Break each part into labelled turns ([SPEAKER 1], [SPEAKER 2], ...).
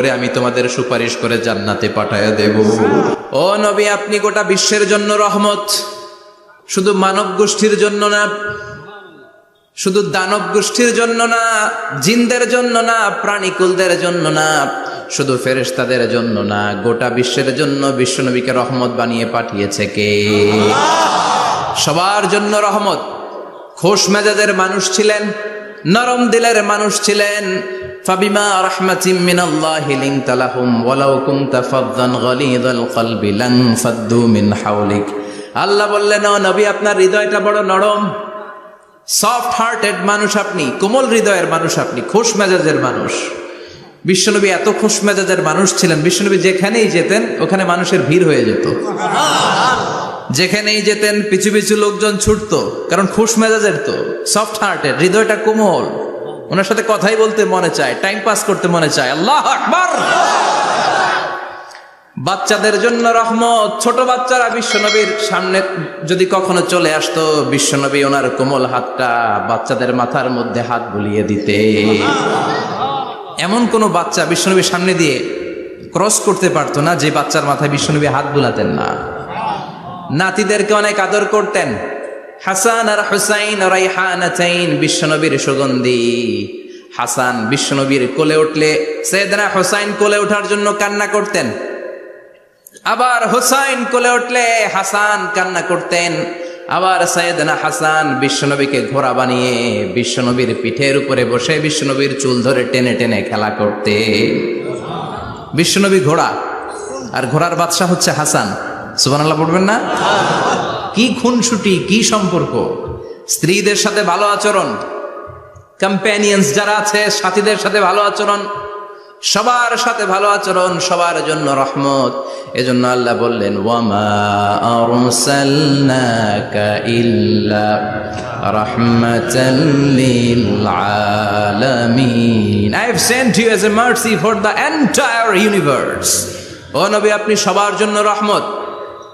[SPEAKER 1] করে আমি তোমাদের সুপারিশ করে জান্নাতে পাঠায় দেব। ও নবী, আপনি গোটা বিশ্বের জন্য রহমত। শুধু মানব গোষ্ঠীর জন্য না, শুধু দানব গোষ্ঠীর জন্য না, জিনদের জন্য না, প্রাণীকুলদের জন্য না, শুধু ফেরেশতাদের জন্য না, গোটা বিশ্বের জন্য বিশ্বনবীকে রহমত বানিয়ে পাঠিয়েছে কে? সবার জন্য রহমত। খোশ মেজাজের মানুষ ছিলেন, নরম দিলের মানুষ ছিলেন ফাবিমা রাহমাতিম মিনাল্লাহি লিনতা লাহুম ওয়ালাউ কুনতা ফাদদান গলিযাল কলবি লান ফাদ্দু মিন হাওলিক। আল্লাহ বললেন, ও নবী, আপনার হৃদয়টা বড় নরম। সফট হার্টেড মানুষ আপনি, কোমল হৃদয়ের মানুষ আপনি, খোশ মেজাজের মানুষ। বিশ্বনবী এত খোশ মেজাজের মানুষ ছিলেন, বিশ্বনবী যেখানেই যেতেন, ওখানে মানুষের ভিড় হয়ে যেত। যেখানেই যেতেন, পিছু পিছু লোকজন ছুটতো, কারণ খুশ মেজাজের তো, সফট হার্টের হৃদয়টা কোমল। ওনার সাথে কথাই বলতে মনে চায় টাইম পাস করতে মনে চায়। আল্লাহ আকবার! বাচ্চাদের জন্য রহমত। ছোট বাচ্চারা বিশ্বনবীর সামনে যদি কখনো চলে আসতো, বিশ্বনবী ওনার কোমল হাতটা বাচ্চাদের মাথার মধ্যে হাত বুলিয়ে দিতে। এমন কোন বাচ্চা বিশ্বনবীর সামনে দিয়ে ক্রস করতে পারতো না, যে বাচ্চার মাথায় বিশ্বনবী হাত বুলাতেন না। নাতিদেরকে অনেক আদর করতেন। হাসান আর হুসাইন রাইহানাতাইন বিশ্বনবীর সুগন্ধি। হাসান বিশ্বনবীর কোলে উঠলে সৈয়দনা হুসাইন কোলে ওঠার জন্য কান্না করতেন। আবার হুসাইন কোলে উঠলে হাসান কান্না করতেন। আবার সৈয়দনা হাসান বিশ্বনবীকে ঘোড়া বানিয়ে বিশ্বনবীর পিঠের উপরে বসে বিশ্বনবীর চুল ধরে টেনে টেনে খেলা করতে বিশ্বনবী ঘোড়া। আর ঘোড়ার বাদশাহ হচ্ছে হাসান। সুবহানাল্লাহ, পড়বেন না? কি খুনসুটি, কি সম্পর্ক? স্ত্রীদের সাথে ভালো আচরণ কম্প্যানিয়ন্স যারা আছে, সাথীদের সাথে ভালো আচরণ, সবার সাথে ভালো আচরণ, সবার জন্য রহমত। এজন্য আল্লাহ বললেন ইউনিভার্স ও নবী, আপনি সবার জন্য রহমত।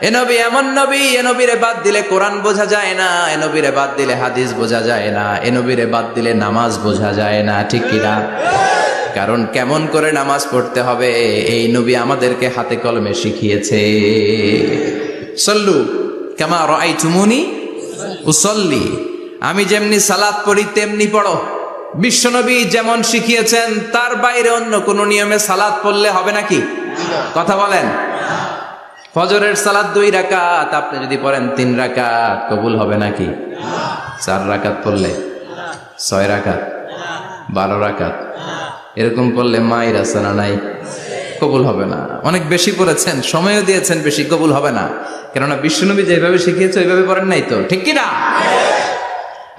[SPEAKER 1] এ নবী এমন নবী এ নবীরে বাদ দিলে কোরআন বোঝা যায় না এ নবীরে বাদ দিলে হাদিস বোঝা যায় না এ নবীরে বাদ দিলে নামাজ বোঝা যায় না ঠিক কিনা কারণ কেমন করে নামাজ পড়তে হবে এই নবী আমাদেরকে হাতে কলমে শিখিয়েছে। সল্লু কেমা রাই চুমুনি উসল্লি। আমি যেমনি সালাদ পড়ি তেমনি পড়ো। বিশ্বনবী যেমন শিখিয়েছেন তার বাইরে অন্য কোন নিয়মে সালাদ পড়লে হবে নাকি? কথা বলেন। ফজরের সালাদ দুই রাকাত, আপনি যদি পড়েন তিন রাকাত, কবুল হবে নাকি? চার রাকাত পড়লে? ছয় রাকাত? বারো রাকাত? এরকম করলে মায়ের আসানা নাই? কবুল হবে না। অনেক বেশি পড়েছেন, সময়ও দিয়েছেন বেশি, কবুল হবে না। কেননা বিশ্বনবী যেভাবে শিখিয়েছে, ওইভাবে পড়েন নাই তো, ঠিক কি না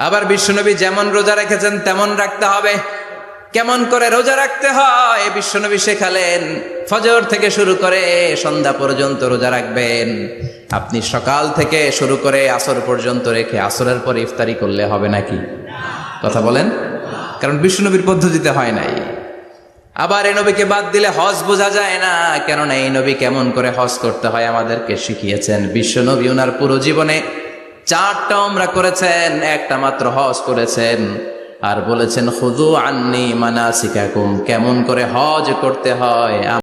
[SPEAKER 1] আবার বিশ্বনবী যেমন রোজা রেখেছেন, তেমন রাখতে হবে। কেমন করে রোজা রাখতে হয়? বিশ্বনবী শেখালেন ফজর থেকে শুরু করে সন্ধ্যা পর্যন্ত রোজা রাখবেন। আপনি সকাল থেকে শুরু করে আসর পর্যন্ত রেখে আসরের পর ইফতারি করলে হবে নাকি? কথা বলেন? কারণ বিষ্ণুনবীর পদ্ধতিতে হয় নাই। আবার এই নবীকে বাদ দিলে হজ বোঝা যায় না। কেননা এই নবী কেমন করে হজ করতে হয় আমাদেরকে শিখিয়েছেন। বিশ্বনবী ওনার পুরো জীবনে চারটা আমরা করেছেন, একটা মাত্র হজ করেছেন। আর বলেছেন খুদু আন্নি মানা শিকাকুম কেমন করে হজ করতে হয়?